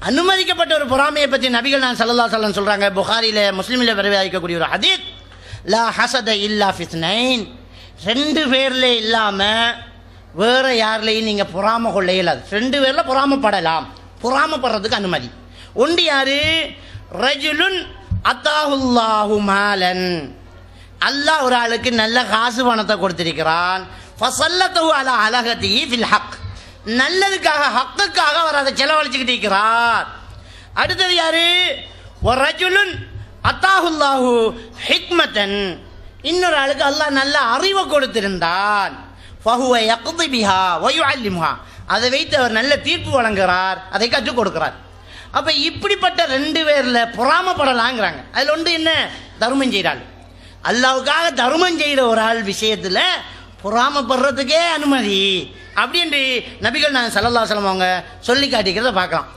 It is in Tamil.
அனுமதிக்கப்பட்ட ஒரு பொறாமையை பற்றி நபிகள் நான் சல்லல்லா சல்லம் சொல்கிறாங்க புகாரியில் முஸ்லீமில் வரவேற்கக்கூடிய ஒரு ஹதீத் லா ஹசத இல்லா ஃபித்னைன் ரெண்டு பேரில் இல்லாமல் வேறு யாருலேயும் நீங்கள் பொறாம கொள்ள இயலாது. ரெண்டு பேரில் பொறாமப்படலாம். பொறாமப்படுறதுக்கு அனுமதி. ஒன்று யாரு? ரஜுலுன் அத்தாஹுல்லாஹு மாலன். அல்லாஹ் ஒரு ஆளுக்கு நல்ல காசு பணத்தை கொடுத்திருக்கிறான். ஃபசல்லத்தஹு அலா அலகதி ஃபில் ஹக். நல்லதுக்காக ஹக்குக்காக அவர் அதை செலவழிச்சுக்கிட்டு இருக்கிறார். அடுத்தது யாரு? ஒரு ரஜுலுன் அத்தாஹுல்லாஹு ஹிக்மத்தன். இன்னொரு ஆளுக்கு அல்லாஹ் நல்ல அறிவை கொடுத்திருந்தான். ஃபஹுவ யக்தி பிஹா வயுஅல்லிமுஹா. அதை வைத்து அவர் நல்ல தீர்ப்பு வழங்குகிறார். அதை கற்றுக் கொடுக்கிறார். அப்ப இப்படிப்பட்ட ரெண்டு பேர்ல பொறாமப்படலாங்கிறாங்க. அதில் ஒன்று என்ன? தர்மம் செய்கிறாள். அல்லாவுக்காக தர்மம் செய்கிற ஒரு ஆள் விஷயத்தில் பொறாமப்படுறதுக்கே அனுமதி. அப்படி என்று நபிகள் நான் சல்லல்லா அவங்க சொல்லி காட்டிக்கிறத பார்க்கலாம்.